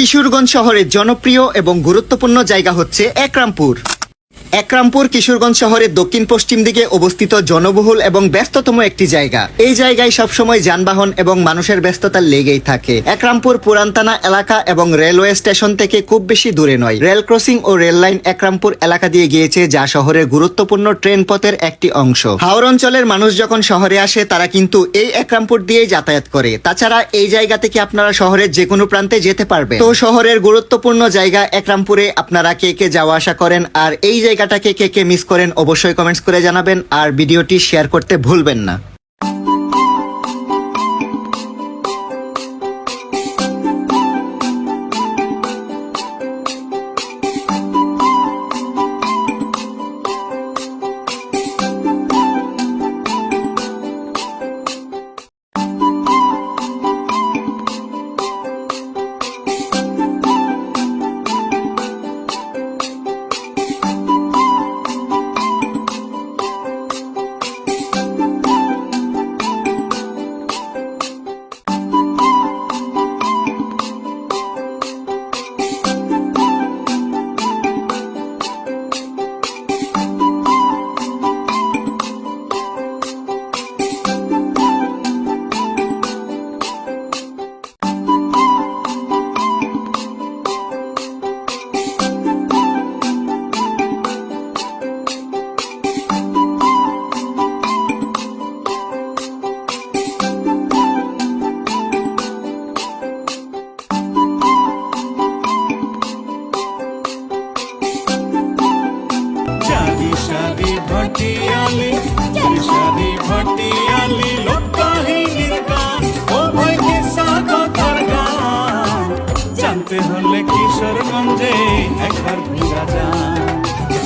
কিশোরগঞ্জ শহরের জনপ্রিয় এবং গুরুত্বপূর্ণ জায়গা হচ্ছে একরামপুর। একরামপুর কিশোরগঞ্জ শহরের দক্ষিণ পশ্চিম দিকে অবস্থিত জনবহুল এবং ব্যস্ততম একটি জায়গা। এই জায়গায় সবসময় যানবাহন এবং মানুষের ব্যস্ততা লেগেই থাকে। একরামপুর পুরান্তানা এলাকা এবং রেলওয়ে স্টেশন থেকে খুব বেশি দূরে নয়। রেল ক্রসিং ও রেল লাইন একরামপুর এলাকা দিয়ে গিয়েছে, যা শহরের গুরুত্বপূর্ণ ট্রেন পথের একটি অংশ। হাওর অঞ্চলের মানুষ যখন শহরে আসে, তারা কিন্তু এই একরামপুর দিয়েই যাতায়াত করে। তাছাড়া এই জায়গা থেকে আপনারা শহরের যে কোনো প্রান্তে যেতে পারবে তো শহরের গুরুত্বপূর্ণ জায়গা একরামপুরে আপনারা কে কে যাওয়া আসা করেন, আর এই জায়গাটাকে কে কে মিস করেন অবশ্যই কমেন্টস করে জানাবেন, আর ভিডিওটি শেয়ার করতে ভুলবেন না। ভটিয়ালি সারি ভটিয়ালি লোককাহিনীর গান ও ভয় কিসা কথার গান? জানতে হলে কিশোরগঞ্জে একবার ঘুরা যান।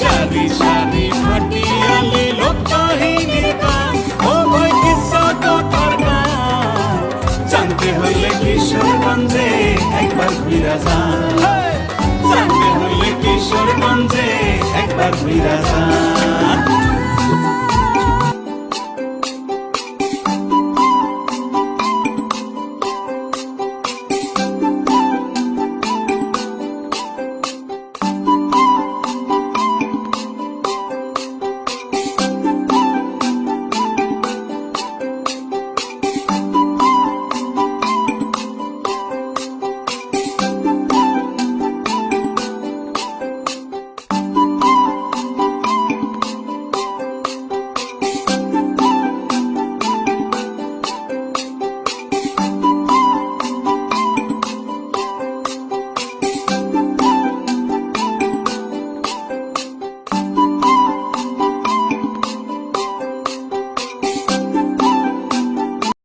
চারি সারি ভটিয়ালি লোককাহিনীর গান ও ভয় কিসা কথার গান? জানতে হলে কিশোরগঞ্জে একবার ঘুরা যান। জানতে হলে কিশোরগঞ্জে একবার ঘুরা যান।